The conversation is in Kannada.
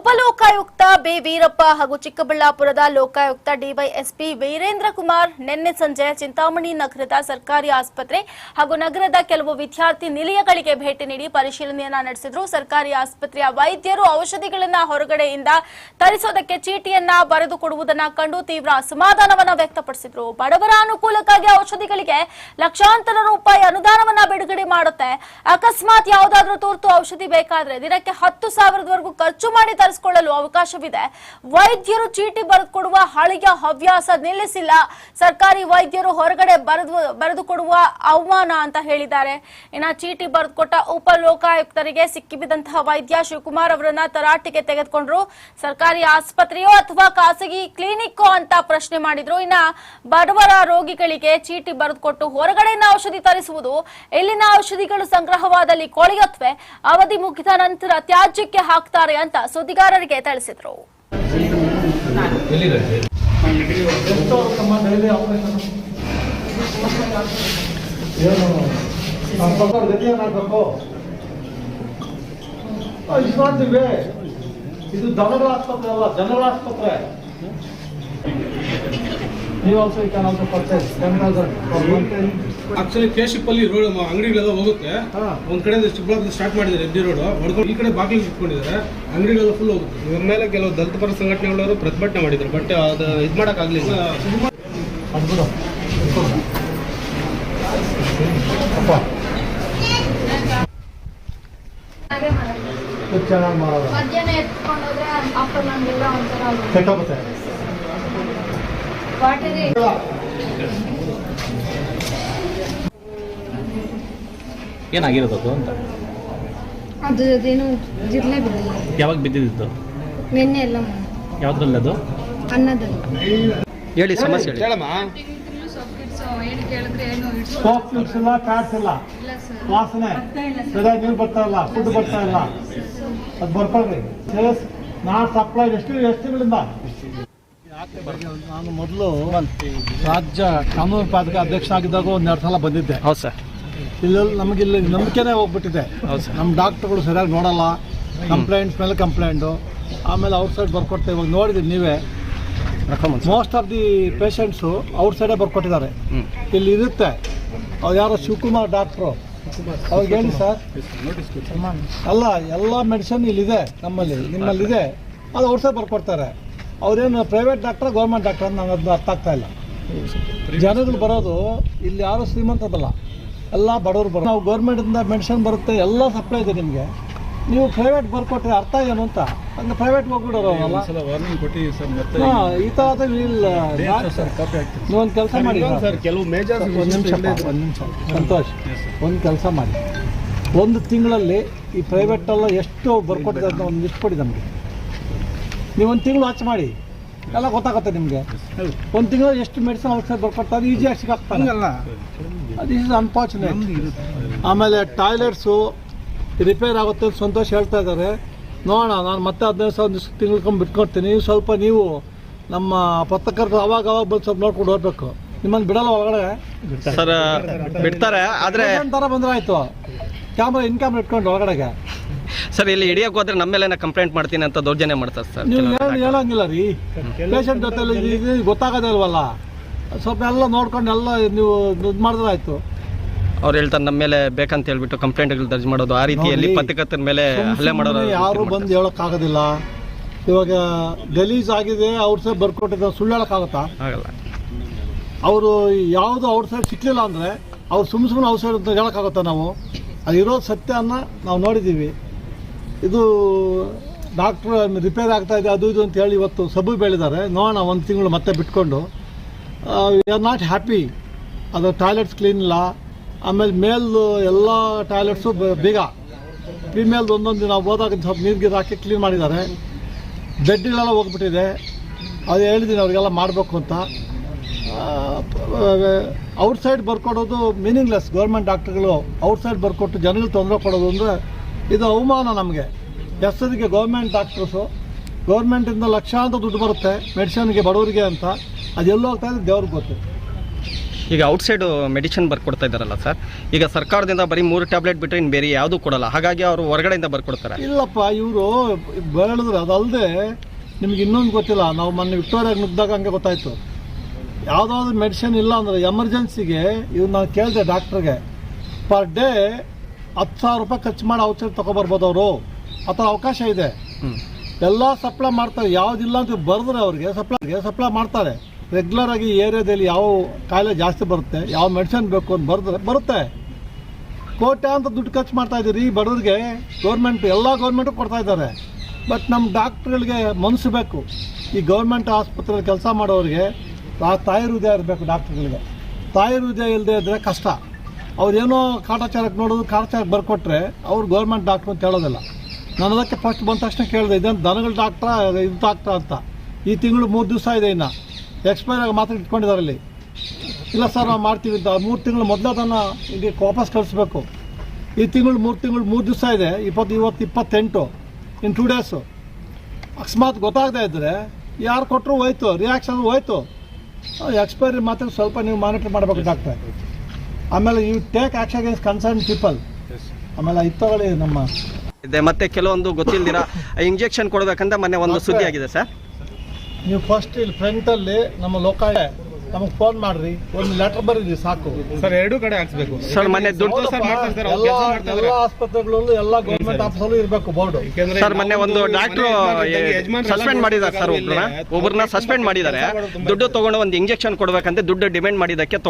ಉಪಲೋಕಾಯುಕ್ತ ಬಿ. ವೀರಪ್ಪ ಹಾಗೂ ಚಿಕ್ಕಬಳ್ಳಾಪುರದ ಲೋಕಾಯುಕ್ತ ಡಿವೈಎಸ್ಪಿ ವೀರೇಂದ್ರ ಕುಮಾರ್ ನಿನ್ನೆ ಸಂಜೆ ಚಿಂತಾಮಣಿ ನಗರದ ಸರ್ಕಾರಿ ಆಸ್ಪತ್ರೆ ಹಾಗೂ ನಗರದ ಕೆಲವು ವಿದ್ಯಾರ್ಥಿ ನಿಲಯಗಳಿಗೆ ಭೇಟಿ ನೀಡಿ ಪರಿಶೀಲನೆಯನ್ನ ನಡೆಸಿದ್ರು. ಸರ್ಕಾರಿ ಆಸ್ಪತ್ರೆಯ ವೈದ್ಯರು ಔಷಧಿಗಳನ್ನ ಹೊರಗಡೆಯಿಂದ ತರಿಸೋದಕ್ಕೆ ಚೀಟಿಯನ್ನ ಬರೆದು ಕೊಡುವುದನ್ನ ಕಂಡು ತೀವ್ರ ಅಸಮಾಧಾನವನ್ನ ವ್ಯಕ್ತಪಡಿಸಿದ್ರು. ಬಡವರ ಅನುಕೂಲಕ್ಕಾಗಿ ಔಷಧಿಗಳಿಗೆ ಲಕ್ಷಾಂತರ ರೂಪಾಯಿ ಅನುದಾನವನ್ನ ಬಿಡುಗಡೆ ಮಾಡುತ್ತೆ. ಅಕಸ್ಮಾತ್ ಯಾವುದಾದ್ರೂ ತುರ್ತು ಔಷಧಿ ಬೇಕಾದ್ರೆ ದಿನಕ್ಕೆ ಹತ್ತು ಸಾವಿರದವರೆಗೂ ಖರ್ಚು ಮಾಡಿ ತರಿಸಿಕೊಳ್ಳಲು ಅವಕಾಶವಿದೆ. ವೈದ್ಯರು ಚೀಟಿ ಬರೆದುಕೊಡುವ ಹಳೆಯ ಹವ್ಯಾಸ ನಿಲ್ಲಿಸಿಲ್ಲ. ಸರ್ಕಾರಿ ವೈದ್ಯರು ಹೊರಗಡೆ ಬರೆದು, ಬರೆದುಕೊಡುವ ಅವಮಾನ ಅಂತ ಹೇಳಿದ್ದಾರೆ. ಇನ್ನ ಚೀಟಿ ಬರೆದುಕೊಟ್ಟ ಉಪ ಲೋಕಾಯುಕ್ತರಿಗೆ ಸಿಕ್ಕಿಬಿದ್ದಂತಹ ವೈದ್ಯ ಶಿವಕುಮಾರ್ ಅವರನ್ನ ತರಾಟೆಗೆ ತೆಗೆದುಕೊಂಡ್ರು. ಸರ್ಕಾರಿ ಆಸ್ಪತ್ರೆಯೋ ಅಥವಾ ಖಾಸಗಿ ಕ್ಲಿನಿಕ್ಕೋ ಅಂತ ಪ್ರಶ್ನೆ ಮಾಡಿದ್ರು. ಇನ್ನ ಬಡವರ ರೋಗಿಗಳಿಗೆ ಚೀಟಿ ಬರೆದುಕೊಟ್ಟು ಹೊರಗಡೆಯಿಂದ ಔಷಧಿ ತರಿಸುವುದು ಇಲ್ಲಿನ ಔಷಧಿಗಳು ಸಂಗ್ರಹವಾದಲ್ಲಿ ಕೊಳೆಯುತ್ತವೆ ಅವಧಿ ಮುಗಿದ ನಂತರ ತ್ಯಾಜ್ಯಕ್ಕೆ ಹಾಕ್ತಾರೆ ಅಂತ ಸುದ್ದಿಗಾರರಿಗೆ ತಿಳಿಸಿದರು. ಇದು ದನಗಳ ಆಸ್ಪತ್ರೆ ಅಲ್ಲ ಜನಗಳ ಆಸ್ಪತ್ರೆ ನೀವು also can also purchase ten thousand actually Keshipalli road ಅಂಗಡಿಗಳೆಲ್ಲ ಹೋಗುತ್ತೆ. ಹಾ. ಒಂದ್ ಕಡೆ ಚಿಕ್ಕಬಳ್ಳಾಪುರ ಸ್ಟಾರ್ಟ್ ಮಾಡಿದ್ದಾರೆ ಎಡ್ಡಿ ರೋಡ್ ಹೊಡ್ಕೊಂಡು ಈ ಕಡೆ ಬಾಗಿಲು ಇಟ್ಕೊಂಡಿದ್ದಾರೆ. ಅಂಗಡಿಗಳೆಲ್ಲ ಫುಲ್ ಹೋಗುತ್ತೆ. ಇವ್ರ ಮೇಲೆ ಕೆಲವು ದಲಿತ ಪರ ಸಂಘಟನೆಗಳವರು ಪ್ರತಿಭಟನೆ ಮಾಡಿದ್ರು. ಬಟ್ ಅದು ಇದು ಮಾಡೋಕ್ಕಾಗಲಿಲ್ಲ ಅದ್ಭುತ. ಅಪ್ಪ. ಚೆನ್ನಾಗಿ ಮಾಡೋದು ಮಧ್ಯಾಹ್ನ ಎತ್ಕೊಂಡೋದ್ರೆ ಆಫ್ಟರ್ನೂನ್ಗೆಲ್ಲ ಒಂಥರ ಕೆಟ್ಟೋಗುತ್ತೆ ಏನಾಗಿರೋದು ಅದು ಅಂತ? ಅದು ಅದೇನು ಜಿರ್ಲೆ ಬಿದ್ದಿಲ್ಲ ಯಾವಾಗ ಬಿದ್ದಿದ್ದು? ನಿನ್ನೆ ಎಲ್ಲ ಯಾವ್ದ್ರಲ್ಲಿ ಅದು? ಅನ್ನದಲ್ಲಿ. ಹೇಳಿ ಸಮಸ್ಯೆ ಹೇಳಿ ಹೇಳಮ್ಮ ಇಲ್ಲ ಇಲ್ಲ ಇಲ್ಲ. ಸರ್ ವಾಸನೆ. ಸರಿಯಾಗಿ ನೀರು ಬರ್ತಾ ಇಲ್ಲ ಫುಡ್ ಬರ್ತಾ ಇಲ್ಲ. ಅದು ಬರ್ಕೊಳ್ರಿ. ನಾ ಸಪ್ಲೈ ಎಷ್ಟು ಎಷ್ಟು ತಿಂಗಳಿಂದ? ನಾನು ಮೊದಲು ರಾಜ್ಯ ಕಾನೂನು ಪಾದಕ ಅಧ್ಯಕ್ಷ ಆಗಿದ್ದಾಗ ಒಂದೆರಡು ಸಲ ಬಂದಿದ್ದೆ. ಹೌದು ಸರ್. ಇಲ್ಲಿ ನಮಗೆ ಇಲ್ಲಿ ನಂಬಿಕೆನೇ ಹೋಗ್ಬಿಟ್ಟಿದೆ. ನಮ್ಮ ಡಾಕ್ಟ್ರುಗಳು ಸರಿಯಾಗಿ ನೋಡಲ್ಲ ಕಂಪ್ಲೇಂಟ್ಸ್ ಮೇಲೆ ಕಂಪ್ಲೇಂಟು. ಆಮೇಲೆ ಔಟ್ ಸೈಡ್ ಬರ್ಕೊಡ್ತೇವೆ ಇವಾಗ ನೋಡಿದ್ರಿ ನೀವೇ. Most of the patients out ಸೈಡೇ ಬರ್ಕೊಟ್ಟಿದ್ದಾರೆ. ಇಲ್ಲಿ ಇಲ್ಲಿ ಇರುತ್ತೆ. ಅವ್ರು ಯಾರೋ ಶಿವಕುಮಾರ್ ಡಾಕ್ಟ್ರು. ಅವ್ರಿಗೆ ಹೇಳಿ ಸರ್. ಅಲ್ಲ ಎಲ್ಲ ಮೆಡಿಸನ್ ಇಲ್ಲಿದೆ ನಮ್ಮಲ್ಲಿ ನಿಮ್ಮಲ್ಲಿದೆ. ಅದು ಔಟ್ ಸೈಡ್ ಬರ್ಕೊಡ್ತಾರೆ. ಅವ್ರೇನು ಪ್ರೈವೇಟ್ ಡಾಕ್ಟರ್ ಗೌರ್ಮೆಂಟ್ ಡಾಕ್ಟರ್ ಅಂತ ನನಗೆ ಅದು ಅರ್ಥ ಆಗ್ತಾ ಇಲ್ಲ. ಜನಗಳು ಬರೋದು ಇಲ್ಲಿ ಯಾರು ಶ್ರೀಮಂತದಲ್ಲ. ಎಲ್ಲ ಬಡವರು ಬರೋ ನಾವು ಗೌರ್ಮೆಂಟಿಂದ ಮೆಡಿಸಿನ್ ಬರುತ್ತೆ ಎಲ್ಲ ಸಪ್ಲೈ ಇದೆ ನಿಮಗೆ. ನೀವು ಪ್ರೈವೇಟ್ ಬರ್ಕೊಟ್ರೆ ಅರ್ಥ ಏನು ಅಂತ. ಹಂಗೆ ಪ್ರೈವೇಟ್ ಹೋಗ್ಬಿಡೋರಲ್ಲ ವಾರ್ನಿಂಗ್ ಕೊಟ್ಟಿದ್ದೀವಿ ಸರ್ ಮತ್ತೆ ಹಾಂ ಈ ಥರದ ಇಲ್ಲ. ನೀವೊಂದು ಕೆಲಸ ಮಾಡಿ ಸರ್? ಕೆಲವು ಮೇಜರ್ ಒಂದು ನಿಮಿಷ ಒಂದು ನಿಮಿಷ. ಸಂತೋಷ್ ಒಂದು ಕೆಲಸ ಮಾಡಿ. ಒಂದು ತಿಂಗಳಲ್ಲಿ ಈ ಪ್ರೈವೇಟೆಲ್ಲ ಎಷ್ಟು ಬರ್ಕೊಟ್ಟಿದೆ ಅಂತ ಒಂದು ಲಿಸ್ಟ್ ಕೊಡಿ ನಮಗೆ. ನೀವು ಒಂದು ತಿಂಗಳು ವಾಚ್ ಮಾಡಿ. ಎಲ್ಲ ಗೊತ್ತಾಗುತ್ತೆ ನಿಮಗೆ. ಒಂದು ತಿಂಗಳು ಎಷ್ಟು ಮೆಡಿಸಿನ್ ಔಷಧ ಬರ್ಕೊಡ್ತಾರೆ ಈಸಿಯಾಗಿ ಸಿಗಾಕ್ತಾರೆ ಅದು ಇಸ್ ಅನ್ಫಾರ್ಚುನೇಟ್ ಆಮೇಲೆ ಟಾಯ್ಲೆಟ್ಸು ರಿಪೇರ್ ಆಗುತ್ತೆ ಅಂತ ಸಂತೋಷ ಹೇಳ್ತಾ ಇದ್ದಾರೆ. ನೋಡೋಣ ನಾನು ಮತ್ತೆ ಹದಿನೈದು ಸಾವಿರ ದಿವಸ ತಿಂಗ್ಳ್ಕೊಂಡು ಬಿಟ್ಕೊಡ್ತೀನಿ. ನೀವು ಸ್ವಲ್ಪ ನೀವು ನಮ್ಮ ಪತ್ರಕರ್ತರು ಅವಾಗ ಅವಾಗ ಬಂದು ಸ್ವಲ್ಪ ನೋಡ್ಕೊಂಡು ಹೋಗ್ಬೇಕು. ನಿಮ್ಮನ್ನು ಬಿಡಲ್ಲ ಒಳಗಡೆ. ಸರ್ ಬಿಡ್ತಾರೆ ಆದರೆ ಥರ ಬಂದ್ರೆ ಆಯಿತು. ಕ್ಯಾಮ್ರಾ ಇನ್ ಕ್ಯಾಮ್ರಾ ಇಟ್ಕೊಂಡು ಒಳಗಡೆಗೆ. ಸರ್ ಇಲ್ಲಿ ಹಿಡಿಯಕ್ಕೆ ಹೋದ್ರೆ ನಮ್ಮ ಮೇಲೆ ಕಂಪ್ಲೇಂಟ್ ಮಾಡ್ತೀನಿ ಅಂತ ದೌರ್ಜನ್ಯ ಮಾಡ್ತಾರೆ ಸರ್. ನೀವು ಹೇಳೋಂಗಿಲ್ಲ ಹೇಳಿ ಹೇಳಂಗಿಲ್ಲ ರೀ. ಪೇಷಂಟ್ ಜೊತೆ ಇದು ಗೊತ್ತಾಗೋದೇ ಇಲ್ವಲ್ಲ. ಸ್ವಲ್ಪ ಎಲ್ಲ ನೋಡ್ಕೊಂಡು ಎಲ್ಲ ನೀವು ಇದು ಮಾಡಿದ್ರೆ ಆಯಿತು. ಅವ್ರು ಹೇಳ್ತಾರೆ ನಮ್ಮ ಮೇಲೆ ಬೇಕಂತ ಹೇಳ್ಬಿಟ್ಟು ಕಂಪ್ಲೇಂಟ್ಗಳು ದರ್ಜ್ ಮಾಡೋದು. ಆ ರೀತಿಯಲ್ಲಿ. ಪತ್ರಕರ್ತರ ಮೇಲೆ ಹಲ್ಲೆ ಮಾಡೋದು ಯಾರು ಬಂದು ಹೇಳೋಕ್ಕಾಗೋದಿಲ್ಲ. ಇವಾಗ ಗಲೀಜ್ ಆಗಿದೆ ಅವ್ರ ಸೈಡ್ ಬರ್ಕೊಟ್ಟಿದ್ದ ಸುಳ್ಳು ಹೇಳೋಕ್ಕಾಗತ್ತಾ? ಆಗಲ್ಲ. ಅವರು ಯಾವುದು ಅವ್ರ ಸೈಡ್ ಸಿಕ್ಕಲಿಲ್ಲ ಅಂದರೆ ಅವ್ರು ಸುಮ್ಮ ಸುಮ್ಮನೆ ಅವ್ರ ಸೈಡ್ ಅಂತ ಹೇಳೋಕ್ಕಾಗತ್ತಾ ನಾವು? ಅದು ಇರೋದು ಸತ್ಯನ ನಾವು ನೋಡಿದ್ದೀವಿ ಇದು ಡಾಕ್ಟ್ರ್ ರಿಪೇರ್ ಆಗ್ತಾ ಇದೆ, ಅದು ಇದು ಅಂತ ಹೇಳಿ ಇವತ್ತು ಸಬ್ಬು ಬೆಳೆದಾರೆ. ನೋಡೋಣ, ಒಂದು ತಿಂಗಳು ಮತ್ತೆ ಬಿಟ್ಕೊಂಡು. ವಿ ಆರ್ ನಾಟ್ ಹ್ಯಾಪಿ ಅದು ಟಾಯ್ಲೆಟ್ಸ್ ಕ್ಲೀನ್ ಇಲ್ಲ. ಆಮೇಲೆ ಮೇಲ್ದು ಎಲ್ಲ ಟಾಯ್ಲೆಟ್ಸು ಬೇಗ. ಫಿಮೇಲ್ದು ಒಂದೊಂದು ದಿನ ಹೋದಾಗ ಸ್ವಲ್ಪ ನೀರು ಗೀರು ಹಾಕಿ ಕ್ಲೀನ್ ಮಾಡಿದ್ದಾರೆ. ಬೆಡ್ಗಳೆಲ್ಲ ಹೋಗ್ಬಿಟ್ಟಿದೆ. ಅದು ಹೇಳಿದ್ದೀನಿ ಅವರಿಗೆಲ್ಲ ಮಾಡಬೇಕು ಅಂತ. ಔಟ್ಸೈಡ್ ಬರ್ಕೊಡೋದು ಮೀನಿಂಗ್ಲೆಸ್ ಗೌರ್ಮೆಂಟ್ ಡಾಕ್ಟ್ರುಗಳು ಔಟ್ಸೈಡ್ ಬರ್ಕೊಟ್ಟು ಜನಗಳು ತೊಂದರೆ ಕೊಡೋದು ಅಂದರೆ ಇದು ಅವಮಾನ ನಮಗೆ. ಎಷ್ಟೊತ್ತಿಗೆ ಗೌರ್ಮೆಂಟ್ ಡಾಕ್ಟ್ರಸು ಗೌರ್ಮೆಂಟಿಂದ ಲಕ್ಷಾಂತರ ದುಡ್ಡು ಬರುತ್ತೆ ಮೆಡಿಸಿನ್ಗೆ ಬಡವರಿಗೆ ಅಂತ. ಅದು ಎಲ್ಲಿ ಹೋಗ್ತಾ ಇದೆ ದೇವ್ರಿಗೆ ಗೊತ್ತು. ಈಗ ಔಟ್ಸೈಡ್ ಮೆಡಿಸಿನ್ ಬರ್ಕೊಡ್ತಾ ಇದ್ದಾರಲ್ಲ ಸರ್ ಈಗ ಸರ್ಕಾರದಿಂದ ಬರೀ ಮೂರು ಟ್ಯಾಬ್ಲೆಟ್ ಬಿಟ್ಟರೆ ಇನ್ನು ಬೇರೆ ಯಾವುದೂ ಕೊಡಲ್ಲ. ಹಾಗಾಗಿ ಅವರು ಹೊರಗಡೆಯಿಂದ ಬರ್ಕೊಡ್ತಾರೆ. ಇಲ್ಲಪ್ಪ ಇವರು ಬೆಳೆದ್ರೆ ಅದಲ್ಲದೆ ನಿಮ್ಗೆ ಇನ್ನೊಂದು ಗೊತ್ತಿಲ್ಲ. ನಾವು ಮೊನ್ನೆ ವಿಕ್ಟೋರಿಯಾಗ ನುಗ್ದಾಗ ಹಂಗೆ ಗೊತ್ತಾಯಿತು. ಯಾವುದಾದ್ರು ಮೆಡಿಸಿನ್ ಇಲ್ಲ ಅಂದರೆ ಎಮರ್ಜೆನ್ಸಿಗೆ ಇವ್ರು ನಾನು ಕೇಳಿದೆ ಡಾಕ್ಟ್ರಿಗೆ ಪರ್ ಡೇ ಹತ್ತು ಸಾವಿರ ರೂಪಾಯಿ ಖರ್ಚು ಮಾಡಿ ಔಷಧಿ ತಗೊಬರ್ಬೋದು ಅವರು. ಆ ಥರ ಅವಕಾಶ ಇದೆ. ಎಲ್ಲ ಸಪ್ಲೈ ಮಾಡ್ತಾರೆ. ಯಾವುದಿಲ್ಲ ಅಂತ ಬರೆದ್ರೆ ಅವ್ರಿಗೆ ಸಪ್ಲೈ ಸಪ್ಲೈ ಮಾಡ್ತಾರೆ. ರೆಗ್ಯುಲರ್ ಆಗಿ ಈ ಏರಿಯಾದಲ್ಲಿ ಯಾವ ಕಾಯಿಲೆ ಜಾಸ್ತಿ ಬರುತ್ತೆ ಯಾವ ಮೆಡಿಸಿನ್ ಬೇಕು ಅಂತ ಬರೆದ್ರೆ ಬರುತ್ತೆ. ಕೋಟೆ ಅಂತ ದುಡ್ಡು ಖರ್ಚು ಮಾಡ್ತಾ ಇದ್ದೀರಿ. ಬಡವರಿಗೆ ಗೌರ್ಮೆಂಟ್ ಎಲ್ಲ ಗೌರ್ಮೆಂಟು ಕೊಡ್ತಾ ಇದ್ದಾರೆ. ಬಟ್ ನಮ್ಮ ಡಾಕ್ಟ್ರುಗಳಿಗೆ ಮನಸ್ಸು ಬೇಕು. ಈ ಗೌರ್ಮೆಂಟ್ ಆಸ್ಪತ್ರೆಯಲ್ಲಿ ಕೆಲಸ ಮಾಡೋರಿಗೆ ಆ ತಾಯಿ ಹೃದಯ ಇರಬೇಕು ಡಾಕ್ಟ್ರುಗಳಿಗೆ ತಾಯಿ ಹೃದಯ ಇಲ್ಲದೆ ಇದ್ದರೆ ಕಷ್ಟ. ಅವ್ರೇನೋ ಕಾಟಾಚಾರಕ್ಕೆ ನೋಡೋದು ಕಾಟಾಚಾರಕ್ಕೆ ಬರ್ಕೊಟ್ರೆ ಅವ್ರು ಗೌರ್ಮೆಂಟ್ ಡಾಕ್ಟ್ರು ಅಂತ ಹೇಳೋದಿಲ್ಲ. ನಾನು ಅದಕ್ಕೆ ಫಸ್ಟ್ ಬಂದ ತಕ್ಷಣ ಕೇಳಿದೆ, ಇದೇನು ದನಗಳ ಡಾಕ್ಟ್ರ ಇದು ಡಾಕ್ಟ್ರಾ ಅಂತ. ಈ ತಿಂಗಳು ಮೂರು ದಿವಸ ಇದೆ ಇನ್ನು. ಎಕ್ಸ್ಪೈರ್ ಆಗಿ ಮಾತ್ರ ಇಟ್ಕೊಂಡಿದ್ದಾರೆ ಅಲ್ಲಿ. ಇಲ್ಲ ಸರ್ ನಾವು ಮಾಡ್ತೀವಿ ಅಂತ. ಮೂರು ತಿಂಗಳು ಮೊದಲು ಅದನ್ನು ಇಲ್ಲಿ ವಾಪಸ್ ಕಳಿಸ್ಬೇಕು. ಈ ತಿಂಗಳು ಮೂರು ತಿಂಗಳು ಮೂರು ದಿವಸ ಇದೆ, ಇಪ್ಪತ್ತು, ಇವತ್ತು ಇಪ್ಪತ್ತೆಂಟು ಇನ್ನು ಟೂ ಡೇಸು ಅಕಸ್ಮಾತ್ ಗೊತ್ತಾಗದೇ ಇದ್ದರೆ ಯಾರು ಕೊಟ್ಟರು ಹೋಯ್ತು ರಿಯಾಕ್ಷನ್ ಹೋಯ್ತು. ಎಕ್ಸ್ಪೈರಿ ಮಾತ್ರ ಸ್ವಲ್ಪ ನೀವು ಮಾನಿಟರ್ ಮಾಡಬೇಕು ಡಾಕ್ಟ್ರೆ. ಆಮೇಲೆ you take action against concern people ಆಮೇಲೆ ಇದು ತಗೊಳ್ಳಿ ನಮ್ಮ ಇದೆ. ಮತ್ತೆ ಕೆಲವೊಂದು ಗೊತ್ತಿಲ್ದಿರ ಇಂಜೆಕ್ಷನ್ ಕೊಡಬೇಕಂತ ಮೊನ್ನೆ ಒಂದು ಸುದ್ದಿ ಆಗಿದೆ ಸರ್ ನೀವು ಫಸ್ಟ್ ಇಲ್ಲಿ ಫ್ರಂಟಲ್ಲಿ ನಮ್ಮ ಲೋಕಾಯ ನಮಗೆ ಫೋನ್ ಮಾಡ್ರಿ. ಒಂದು ಲೆಟರ್ ಬರೀರಿ ಸಾಕು. ಸರ್ ಎರಡು ಕಡೆ ಹಾಕ್ಸ್ಬೇಕು. ಸರ್ ಮೊನ್ನೆ ದುಡ್ಡು ಸರ್, ಮಾಡ್ತಾರೆ ಸರ್, ಅವ್ರು ಎಲ್ಲ ಕೆಲ್ಸ ಮಾಡ್ತಾ ಎಲ್ಲ ಆಸ್ಪತ್ರೆಗಳಲ್ಲೂ ಎಲ್ಲ ಗೌರ್ಮೆಂಟ್ ಆಫೀಸಲ್ಲೂ ಇರಬೇಕು ಬೋರ್ಡ್ ಯಾಕೆಂದ್ರೆ ಸರ್ ಮೊನ್ನೆ ಒಂದು ಡಾಕ್ಟರ್ ಸಸ್ಪೆಂಡ್ ಮಾಡಿದ್ದಾರೆ ಸರ್ ಒಬ್ಬರನ್ನ ಒಬ್ಬರನ್ನ ಸಸ್ಪೆಂಡ್ ಮಾಡಿದ್ದಾರೆ ದುಡ್ಡು ತಗೊಂಡು ಒಂದು ಇಂಜೆಕ್ಷನ್ ಕೊಡ್ಬೇಕಂತ ದುಡ್ಡು ಡಿಮ್ಯಾಂಡ್ ಮಾಡಿದ್ದಕ್ಕೆ